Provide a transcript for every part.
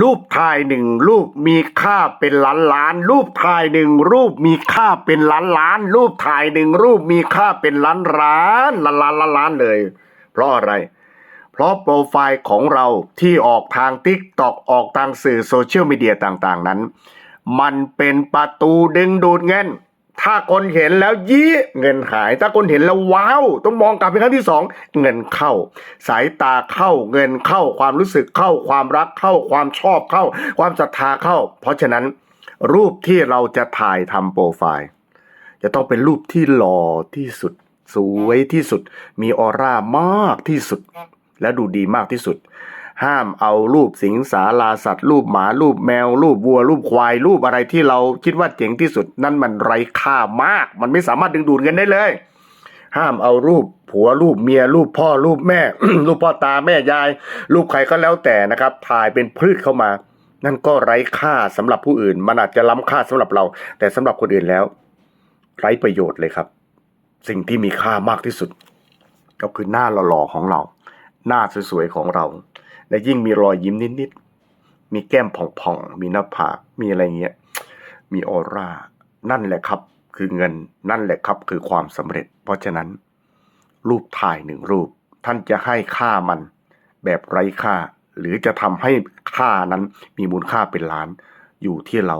รูปถ่ายหนึ่งรูปมีค่าเป็นล้านล้าน รูปถ่ายหนึ่งรูปมีค่าเป็นล้านล้าน รูปถ่ายหนึ่งรูปมีค่าเป็นล้านล้านล้านล้านล้านล้านเลย เพราะอะไร เพราะโปรไฟล์ของเราที่ออกทาง t ิ k t o k ออกทางสื่อโซเชียลมีเดียต่างๆนั้น มันเป็นประตูดึงดูดเงิน ถ้าคนเห็นแล้วยี่เงินหาย ถ้าคนเห็นแล้วว้าวต้องมองกลับเป็นครั้งที่สองเงินเข้า สายตาเข้าเงินเข้า ความรู้สึกเข้า ความรักเข้า ความชอบเข้า ความศรัทธาเข้า เพราะฉะนั้น รูปที่เราจะถ่ายทำโปรไฟล์ จะต้องเป็นรูปที่หล่อที่สุด สวยที่สุด มีออร่ามากที่สุด และดูดีมากที่สุด ห้ามเอารูปสิงสาราสัตว์ รูปหมารูปแมว รูปวัว รูปควาย รูปอะไรที่เราคิดว่าเจ๋งที่สุด นั่นมันไร้ค่ามาก มันไม่สามารถดึงดูดเงินได้เลย ห้ามเอารูปผัวรูปเมียรูปพ่อรูปแม่ รูปพ่อตาแม่ยาย รูปใครก็แล้วแต่นะครับ ถ่ายเป็นพืชเข้ามา นั่นก็ไร้ค่าสำหรับผู้อื่น มันอาจจะล้ำค่าสำหรับเรา แต่สำหรับคนอื่นแล้ว ไร้ประโยชน์เลยครับ สิ่งที่มีค่ามากที่สุด ก็คือหน้าหล่อๆของเรา หน้าสวยๆของเรา และยิ่งมีรอยยิ้มนิดๆ มีแก้มผ่องๆ มีหน้าผาก มีอะไรเงี้ย มีออร่า นั่นแหละครับ คือเงิน นั่นแหละครับ คือความสำเร็จ เพราะฉะนั้น รูปถ่ายหนึ่งรูป ท่านจะให้ค่ามัน แบบไร้ค่า หรือจะทำให้ค่านั้นมีมูลค่าเป็นล้าน อยู่ที่เรา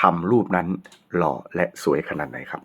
ทำรูปนั้นหล่อและสวยขนาดไหนครับ